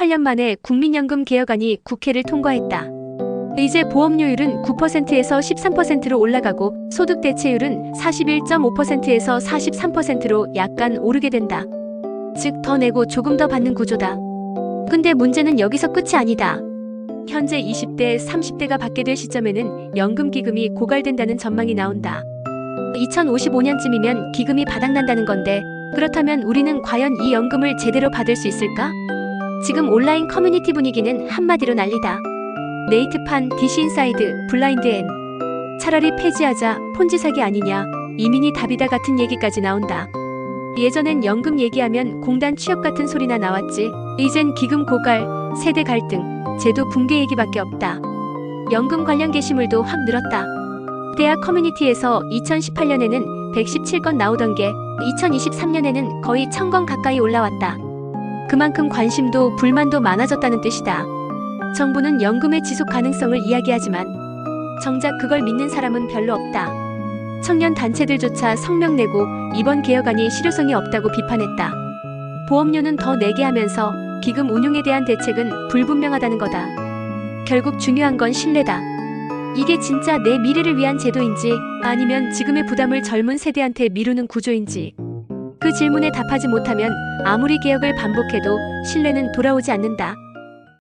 18년 만에 국민연금 개혁안이 국회를 통과했다. 이제 보험료율은 9%에서 13%로 올라가고 소득 대체율은 41.5%에서 43%로 약간 오르게 된다. 즉, 더 내고 조금 더 받는 구조다. 근데 문제는 여기서 끝이 아니다. 현재 20대, 30대가 받게 될 시점에는 연금 기금이 고갈된다는 전망이 나온다. 2055년쯤이면 기금이 바닥난다는 건데, 그렇다면 우리는 과연 이 연금을 제대로 받을 수 있을까? 지금 온라인 커뮤니티 분위기는 한마디로 난리다. 네이트판, 디시인사이드, 블라인드엔. 차라리 폐지하자, 폰지 사기 아니냐, 이민이 답이다 같은 얘기까지 나온다. 예전엔 연금 얘기하면 공단 취업 같은 소리나 나왔지. 이젠 기금 고갈, 세대 갈등, 제도 붕괴 얘기밖에 없다. 연금 관련 게시물도 확 늘었다. 대학 커뮤니티에서 2018년에는 117건 나오던 게 2023년에는 거의 1000건 가까이 올라왔다. 그만큼 관심도 불만도 많아졌다는 뜻이다. 정부는 연금의 지속 가능성을 이야기하지만 정작 그걸 믿는 사람은 별로 없다. 청년 단체들조차 성명 내고 이번 개혁안이 실효성이 없다고 비판했다. 보험료는 더 내게 하면서 기금 운용에 대한 대책은 불분명하다는 거다. 결국 중요한 건 신뢰다. 이게 진짜 내 미래를 위한 제도인지 아니면 지금의 부담을 젊은 세대한테 미루는 구조인지 그 질문에 답하지 못하면 아무리 개혁을 반복해도 신뢰는 돌아오지 않는다.